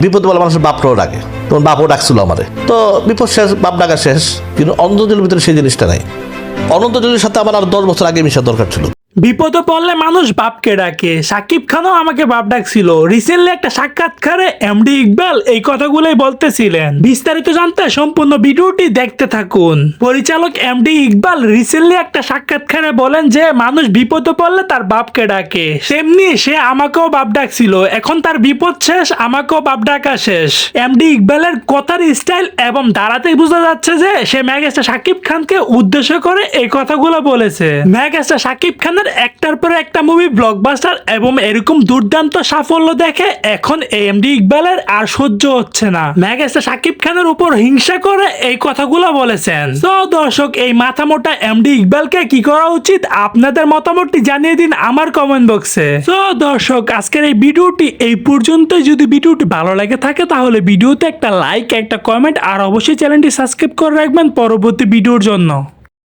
বিপদ বলে মানুষের বাপরাও ডাকে। তখন বাপও ডাকছিল আমার। তো বিপদ শেষ, বাপ ডাকা শেষ, কিন্তু অনন্তজলের ভিতরে সেই জিনিসটা নাই। অনন্তজলের সাথে আমার আর দশ বছর আগে মিশা দরকার ছিল। বিপদে পড়লে মানুষ বাপকে ডাকে। সাকিব খানও আমাকে বাপ ডাকছিল। রিসেন্টলি একটা সাক্ষাৎকারে এমডি ইকবাল এই কথাগুলোই বলতেছিলেন। বিস্তারিত জানতে সম্পূর্ণ ভিডিওটি দেখতে থাকুন। পরিচালক এমডি ইকবাল রিসেন্টলি একটা সাক্ষাৎকারে বলেন যে, মানুষ বিপদে পড়লে তার বাপকে ডাকে। তেমনি সে আমাকেও বাপ ডাকছিল। এখন তার বিপদ শেষ, আমাকেও বাপ ডাকা শেষ। এমডি ইকবালের কথার স্টাইল এবং দাঁড়াতেই বোঝা যাচ্ছে যে, সে ম্যাগেস্টার সাকিব খানকে উদ্দেশ্য করে এই কথাগুলো বলেছে। ম্যাগেস্টার সাকিব খানের একটার পর একটা মুভি ব্লকবাস্টার এবং এরকম দুর্দান্ত সাফল্য দেখে এখন এমডি ইকবালের আর সহ্য হচ্ছে না। ম্যাগেস্টার সাকিব খানের উপর হিংসা করে এই কথাগুলো বলেছেন। তো দর্শক, এই মাথা মোটা এমডি ইকবালকে কি করা উচিত? আপনাদের মতামতটি জানিয়ে দিন আমার কমেন্ট বক্সে তো দর্শক, আজকের এই ভিডিওটি এই পর্যন্ত যদি ভিডিওটি ভালো লাগে থাকে তাহলে ভিডিওতে একটা লাইক একটা কমেন্ট আর অবশ্যই চ্যানেলটি সাবস্ক্রাইব করে রাখবেন পরবর্তী ভিডিওর জন্য।